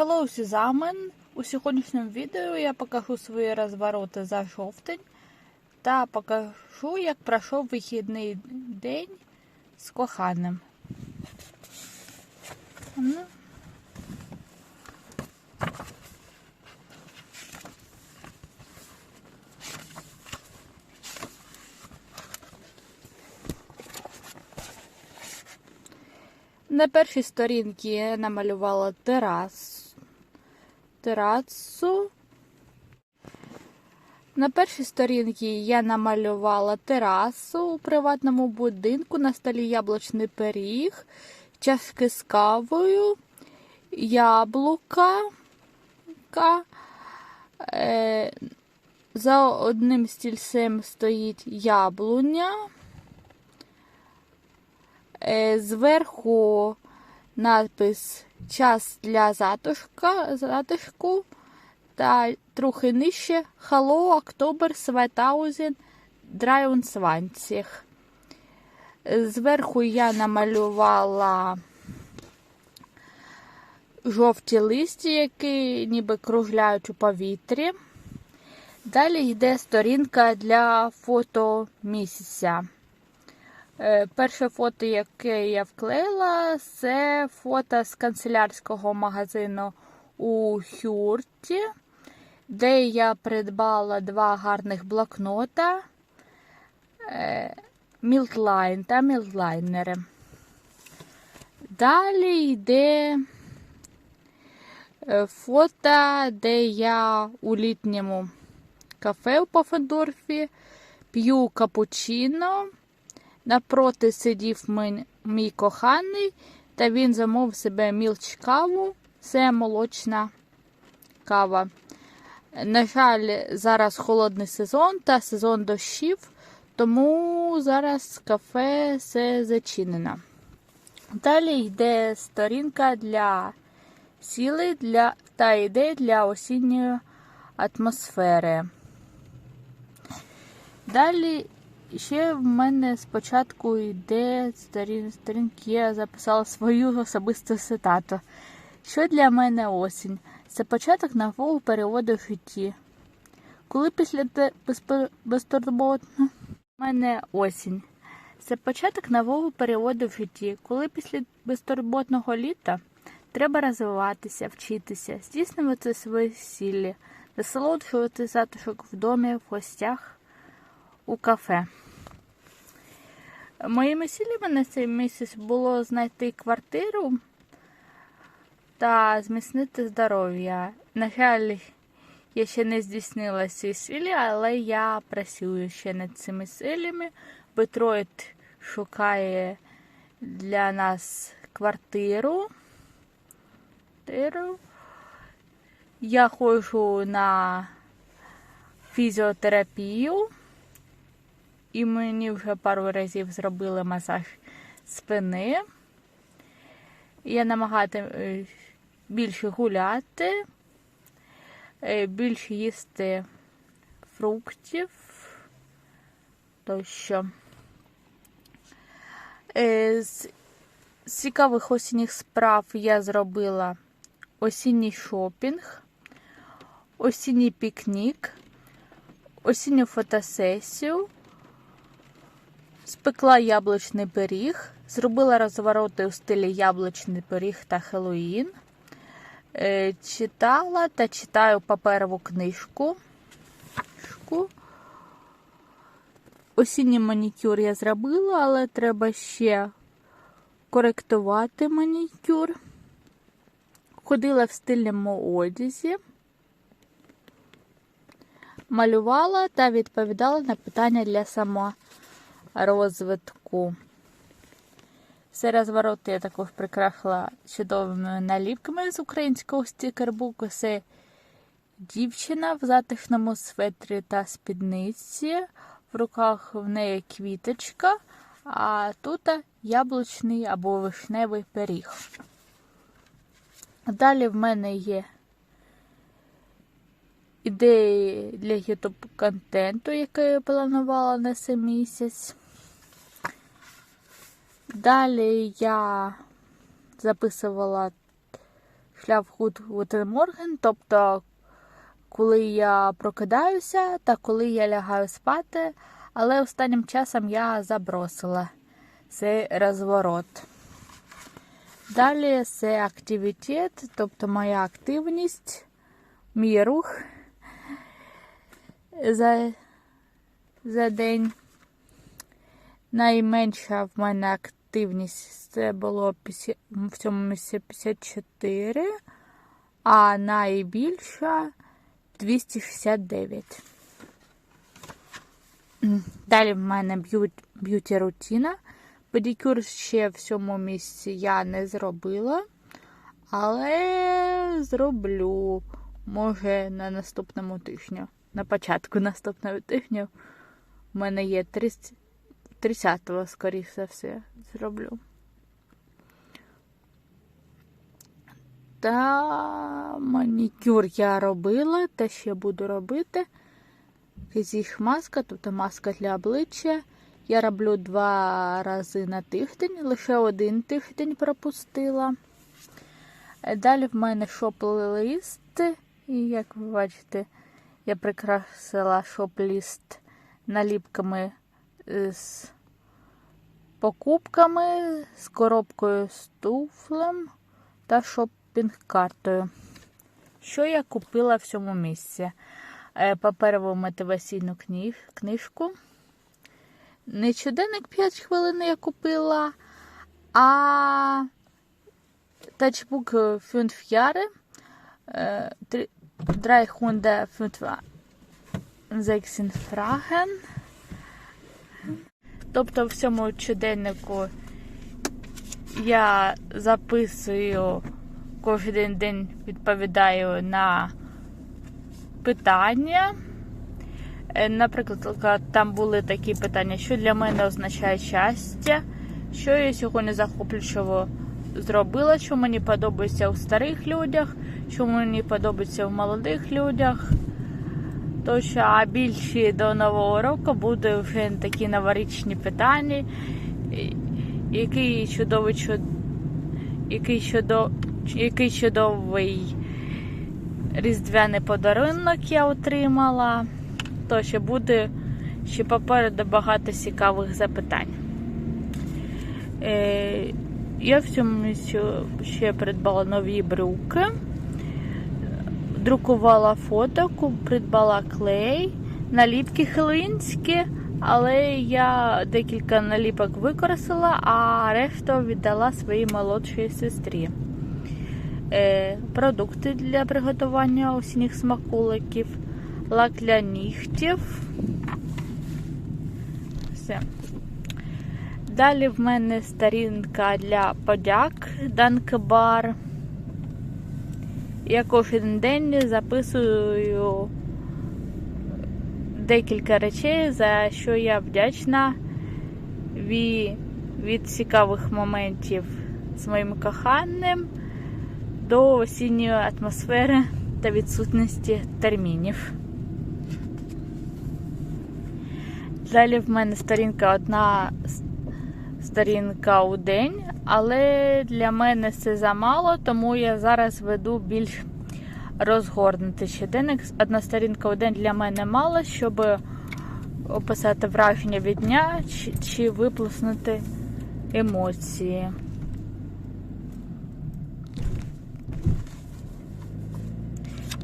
Hello, Сюзамен! У сьогоднішньому відео я покажу свої розвороти за жовтень та покажу, як пройшов вихідний день з коханим. Ну. На першій сторінці я намалювала терас, терасу. На першій сторінці я намалювала терасу у приватному будинку, на столі яблучний пиріг, чашки з кавою, яблука. Е, За одним стільцем стоїть яблуня. Е, Зверху надпис Час для затишка, затишку та трохи нижче Hello October 2023. Зверху я намалювала жовті листі, які ніби кружляють у повітрі. Далі йде сторінка для фото місяця. Е, Перше фото, яке я вклеїла, це фото з канцелярського магазину у Хюрті, де я придбала два гарних блокнота Мілтлайн та Мілтлайнери. Далі йде е, фото, де я у літньому кафе у Пафендорфі п'ю капучино. Напроти сидів мій, мій коханий, та він замовив себе мілч каву. Це молочна кава. На жаль, зараз холодний сезон та сезон дощів, тому зараз кафе все зачинено. Далі йде сторінка для сіли для, та йде для осінньої атмосфери. Далі ще в мене спочатку йде сторін, сторінки, я записала свою особисту цитату. Що для мене осінь? Це початок нового періоду в житті. Коли після те безтурботно в мене осінь. Це початок нового періоду в житті. Коли після безтурботного літа треба розвиватися, вчитися, здійснювати свої сіллі, насолоджувати затишок в домі, в гостях у кафе. Моїми ціллями на цей місяць було знайти квартиру та зміцнити здоров'я. На жаль, я ще не здійснила ці цілі, але я працюю ще над цими цілями. Детройт шукає для нас квартиру. Я ходжу на фізіотерапію. І мені вже пару разів зробили масаж спини. Я намагатимусь більше гуляти, більше їсти фруктів тощо. З цікавих осінніх справ я зробила осінній шопінг, осінній пікнік, осінню фотосесію. Спекла яблучний пиріг, зробила розвороти у стилі яблучний пиріг та Хеллоїн. Е, читала та читаю паперову книжку. Осінній манікюр я зробила, але треба ще коректувати манікюр. Ходила в стильному одязі, малювала та відповідала на питання для самого розвитку. Все розвороти я також прикрашила чудовими наліпками з українського стікербуку. Це дівчина в затишному светрі та спідниці. В руках в неї квіточка, а тут яблучний або вишневий пиріг. Далі в мене є ідеї для YouTube контенту, який я планувала на цей місяць. Далі я записувала Шляфхут Гутенморген, тобто коли я прокидаюся та коли я лягаю спати, але останнім часом я забросила цей розворот. Далі це активітет, тобто моя активність, мій рух за, за день. Найменша в мене активність це було 50 в цьому місці 54, а найбільша 269. Далі в мене б'юті рутіна. Педикюр ще в цьому місці я не зробила, але зроблю, може, на наступному тижні. На початку наступного тижня в мене є 30, 30-го, скоріше все, зроблю. Та манікюр я робила, та ще буду робити. Фізіх маска, тобто маска для обличчя. Я роблю два рази на тиждень, лише один тиждень пропустила. Далі в мене шоп-лист. І як ви бачите, я прикрасила шоп-ліст наліпками з покупками, з коробкою з туфлем та шопінг-картою. Що я купила в цьому місці? Е, Паперову мотиваційну книжку. Не щоденник 5 хвилин я купила, а тачбук 5 Jahre, три- Drei Hunde 5 Sechsen Fragen. Тобто в цьому щоденнику я записую кожен день відповідаю на питання. Е, Наприклад, там були такі питання, що для мене означає щастя, що я сьогодні захоплюючого зробила, що мені подобається у старих людях, що мені подобається у молодих людях. Тощо, а більше до Нового року буде вже такі новорічні питання, який чудовий чуд... який, чудо... який чудовий різдвяний подарунок я отримала. То ще буде ще попереду багато цікавих запитань. Е, я в цьому ще придбала нові брюки, друкувала фото, придбала клей, наліпки хеллоуінські, але я декілька наліпок використала, а решту віддала своїй молодшій сестрі. Е, продукти для приготування осінніх смаколиків, лак для нігтів. Все. Далі в мене сторінка для подяк Данкбар. Я кожен день записую декілька речей, за що я вдячна від, цікавих моментів з моїм коханим до осінньої атмосфери та відсутності термінів. Далі в мене сторінка одна сторінка у день, але для мене це замало, тому я зараз веду більш розгорнутий щоденник. Одна сторінка у день для мене мало, щоб описати враження від дня чи, чи виплеснути емоції.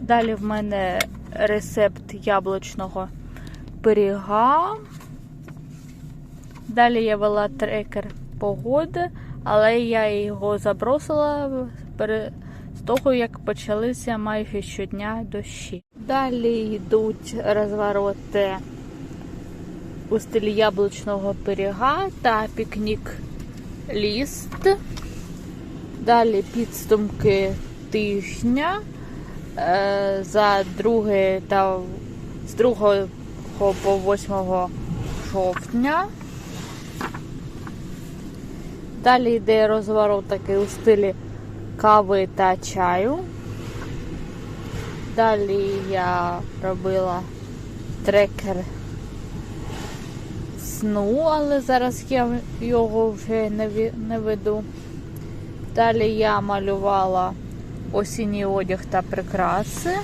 Далі в мене рецепт яблучного пиріга. Далі я вела трекер погоди, але я його забросила з того, як почалися майже щодня дощі. Далі йдуть розвороти у стилі яблучного пиріга та пікнік ліст. Далі підсумки тижня е, за 2 та з 2 по 8 жовтня. Далі йде розворот такий у стилі кави та чаю. Далі я робила трекер сну, але зараз я його вже не веду. Далі я малювала осінній одяг та прикраси.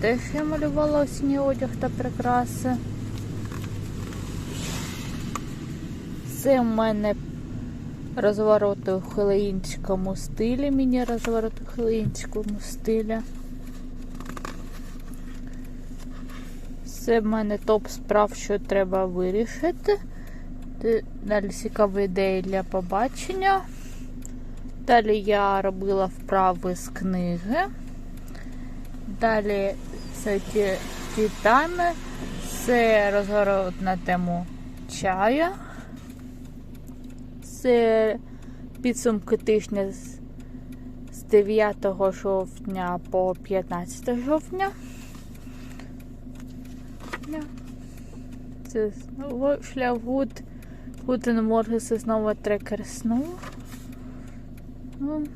Теж я малювала осінній одяг та прикраси. Це в мене розвороти у хелеїнському стилі, міні-розворот у хелеїнському стилі. Це в мене топ справ, що треба вирішити. Далі цікаві ідеї для побачення. Далі я робила вправи з книги. Далі це ті, ті тайми. Це розворот на тему чая. Це підсумки тижня з, з 9 жовтня по 15 жовтня. Це знову шлях Гуд. Гутен Морген це знову трекер сну. Ну,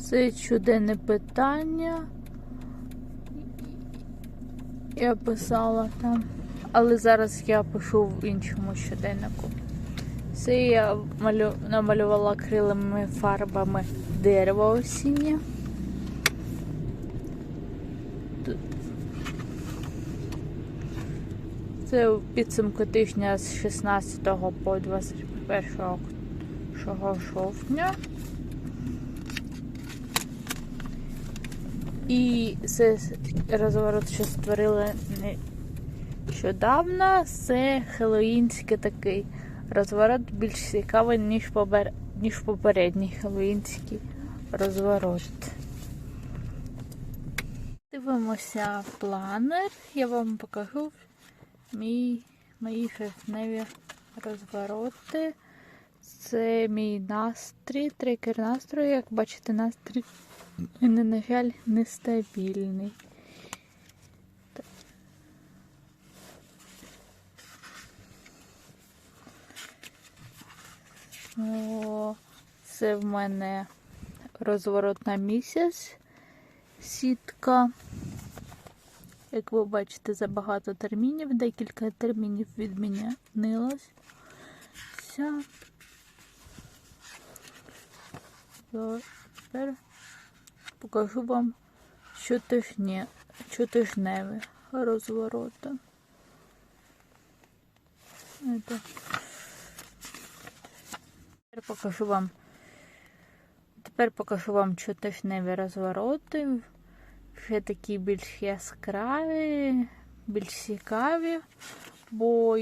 Це чуденне питання. Я писала там. Але зараз я пишу в іншому щоденнику. Це я малю... намалювала акриловими фарбами дерево осіннє. Це у підсумку тижня з 16 по 21 жовтня. І це розворот, що створили нещодавно, це хеллоїнський такий розворот більш цікавий, ніж, побер... ніж попередній хеллоїнський розворот. Дивимося планер. Я вам покажу мій, мої жовтневі розвороти. Це мій настрій, трекер настрою. Як бачите, настрій, на жаль, нестабільний. О, це в мене розворот на місяць, сітка. Як ви бачите, забагато термінів, декілька термінів відмінилось. Все. Тепер покажу вам щотижні, щотижневі розвороти. Это. Тепер покажу вам. Тепер покажу вам щотижневі розвороти. Вже такі більш яскраві, більш цікаві, бо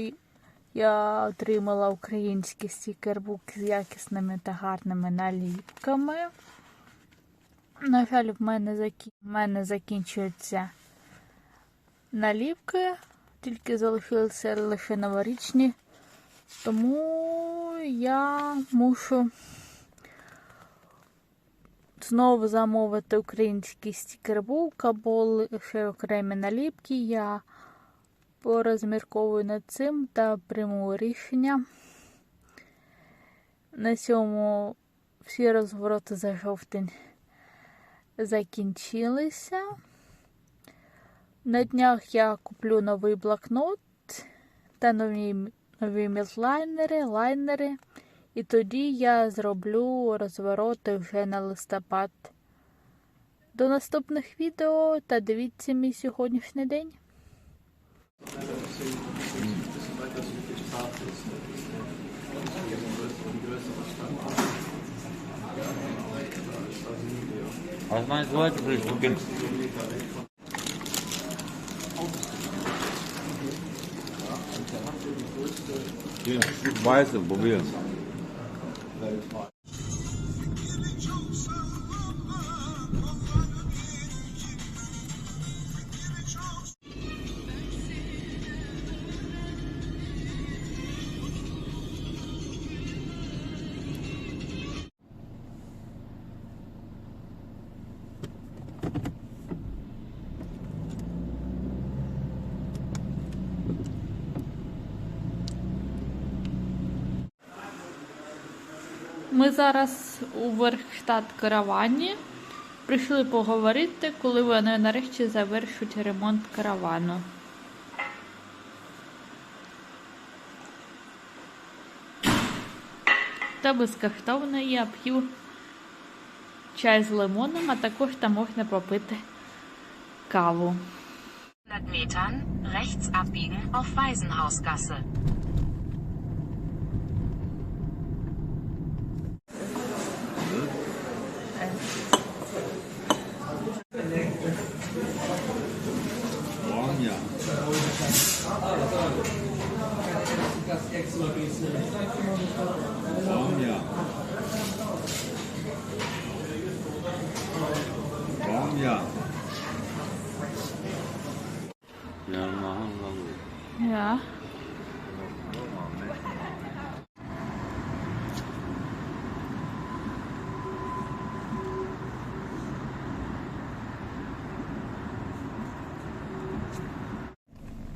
я отримала український стікербук з якісними та гарними наліпками. На жаль, в мене, закі... в мене закінчуються наліпки, тільки залишилися лише новорічні, тому я мушу знову замовити український стікербук або лише окремі наліпки. Я порозмірковую над цим та прийму рішення. На цьому всі розвороти за жовтень закінчилися. На днях я куплю новий блокнот та нові, нові мідлайнери, лайнери. І тоді я зроблю розвороти вже на листопад. До наступних відео та дивіться мій сьогоднішній день. Was meinst 外省不比。Ми зараз у Верхштат каравані. Прийшли поговорити, коли вони нарешті завершать ремонт каравану. Та безкоштовно я п'ю чай з лимоном, а також там можна попити каву. 100 Metern, rechts abbiegen auf. Ja.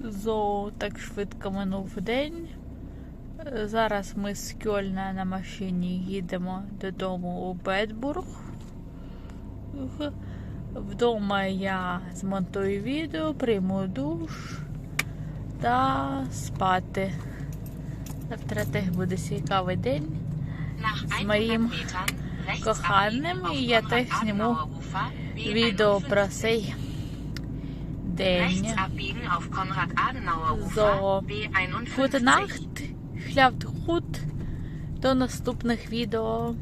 Зо так швидко минув день. Зараз ми з Кьольна на машині їдемо додому у Бетбург. Вдома я змонтую відео, прийму душ та спати. Завтра теж буде цікавий день. З моїм коханим, і я теж зніму відео про цей день. So. Gute Nacht, гуд. До наступних відео.